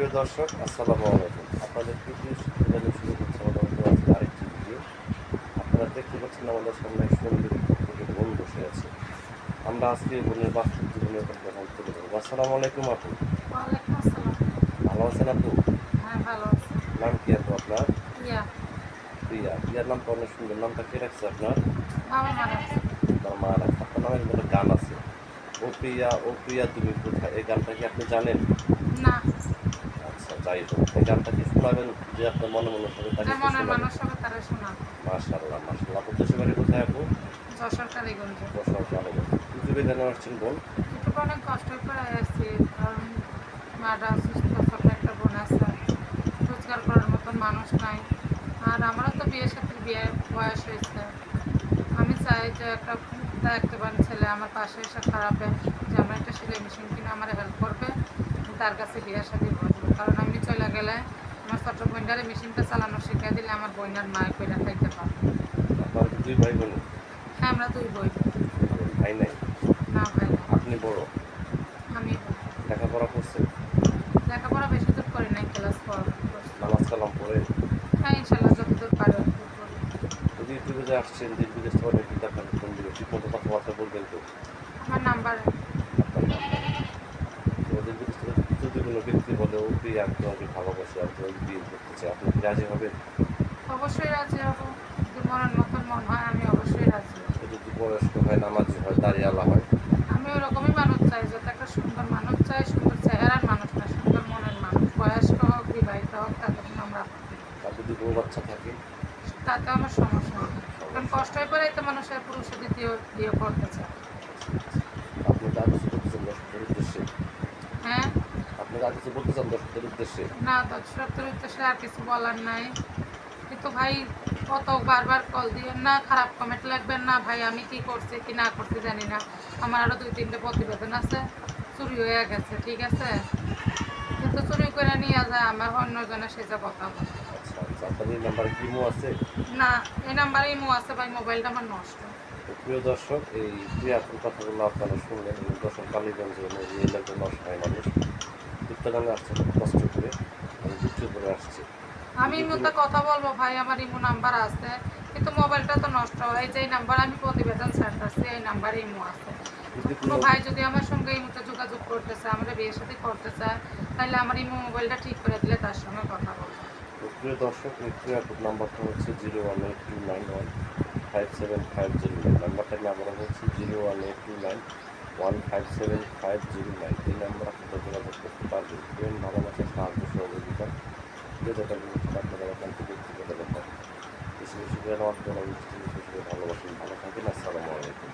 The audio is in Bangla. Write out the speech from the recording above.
প্রিয় দর্শক আসসালামু আলাইকুম। আপনাদের প্রতি জানিয়ে শুরু করছে আমাদের আজকে আরেকটি ভিডিও আপনারা দেখতে পাচ্ছেন আমাদের সামনে সুন্দর একটি বোন বসে আছে। আমরা আজকে বোনের বাস্তব জীবনের কথা তুলে ধরবো। আসসালামু আলাইকুম আপু। ভালো আছেন আপু? হ্যাঁ নাম কি আপু আপনার? প্রিয়া। প্রিয়ার নামটা অনেক সুন্দর। নামটা কে রাখছে আপনার। আপনার মা রাখছে। আপনার নামের মধ্যে গান আছে। ও প্রিয়া ও প্রিয়া তুমি কোথায়? এই গানটা কি আপনি জানেন? না। আচ্ছা শোনাবেন? যে আপনার মনে মনে হবে তাকে আপু বাড়ি কোথায় আপু? যশোর কালীগঞ্জে। কেন আসছেন একটু অনেক কষ্ট করে আসছি। কারণ মাটা অসুস্থ ছোট একটা বোন আছে। রোজগার করার মতন মানুষ নাই। আর আমারও তো বিয়ের সাথে বিয়ে বয়স হয়েছে। আমি চাই যে একটা দায়িত্ববান ছেলে আমার পাশে এসে খারাপে যে আমার একটা সেলাই মেশিন কিনে আমার হেল্প করবে। তার কাছে সাথে বসবো কারণ আমি চলে গেলে আমার ছোট বোনটারে মেশিনটা চালানো শিখিয়ে দিলে আমার বোনের মায়ের কইরা খাইতে পারবে। দুই ভাই বোন? হ্যাঁ আমরা দুই বই ভাই নাই? না ভাই আপনি বড়? আমি লেখাপড়া করছেন? লেখাপড়া বেশি দূর করি নাই ক্লাস পর। নামাজ কালাম পড়ে? হ্যাঁ ইনশাল্লাহ যতদূর পারে। যদি ইউটিউবে যে আসছেন দেশ বিদেশ থেকে অনেক কিতাব থাকে কোন দিকে ঠিক মতো কথাবার্তা বলবেন তো? আমার নাম্বার আপনার নাম। তো দেশ বিদেশ থেকে কোনো ব্যক্তি বলে ও প্রিয়া আমি তোমাকে ভালোবাসি আমি তোমাকে বিয়ে করতে চাই আপনি কি রাজি হবেন? অবশ্যই রাজি হব। যদি মনের মতন মন হয় আমি অবশ্যই রাজি যদি বয়স্ক হয় নামাজি হয় দাঁড়িয়ালা হয়? আমি ওরকমই মানুষ চাই যাতে একটা সুন্দর মানুষ চাই সুন্দর চেহারার মানুষ না সুন্দর মনের মানুষ। বয়স্ক হোক বিবাহিত হোক তাতে কোনো আমরা। তার যদি বউ বাচ্চা থাকে? তাতে আমার সমস্যা নেই। কারণ কষ্ট হয়ে পড়েই তো মানুষের পুরুষের দ্বিতীয় বিয়ে করতে চায় আপনি যা কিছু বলতে চান দর্শকদের উদ্দেশ্যে হ্যাঁ আপনি যা কিছু বলতে চান দর্শকদের উদ্দেশ্যে? না দর্শকদের উদ্দেশ্যে আর কিছু বলার নাই। কিন্তু ভাই কত বারবার কল দিয়ে না খারাপ কমেন্ট লাগবেন না ভাই আমি কি করছি কি না করছি জানি না। আমার আরও দুই তিনটে প্রতিবেদন আছে চুরি হয়ে গেছে ঠিক আছে? কিন্তু চুরি করে নিয়ে যায় আমার অন্যজনের সেটা কথা বলে। আচ্ছা আচ্ছা এই নাম্বারে মো আছে? না এই নাম্বারে ইমো আছে ভাই মোবাইলটা আমার নষ্ট। প্রিয় দর্শক এই প্রিয়াপুর কথাগুলো আপনারা শুনলেন দর্শক কালীগঞ্জে এই এলাকার অসহায় মানুষ। উত্তরাঙ্গে আসছে কষ্ট করে আমি করে আসছে। আমি ইমোতে কথা বলব ভাই আমার ইমো নাম্বার আছে কিন্তু মোবাইলটা তো নষ্ট এই যে নাম্বার আমি প্রতিবেদন ছাড়তেছি এই নাম্বারে ইমো আছে। কোনো ভাই যদি আমার সঙ্গে এই যোগাযোগ করতে চায় আমরা বিয়ের সাথে করতে চায় তাহলে আমার এই মোবাইলটা ঠিক করে দিলে তার সঙ্গে কথা বলব। প্রিয় দর্শক এই প্রিয়াপুর নাম্বারটা হচ্ছে zero one eight two nine one five seven five zero nine. নাম্বারটা আমি আবার হচ্ছে zero one eight two nine one five seven five zero nine. এই নাম্বার পারবেন প্রেম ভালোবাসার সাহায্য সহযোগিতা বলছেন আপনারা এখান থেকে ব্যক্তিগত ব্যাপার বেশি বেশি করে আমার কোনো বেশি বেশি করে ভালোবাসেন ভালো থাকেন, আসসালামু আলাইকুম।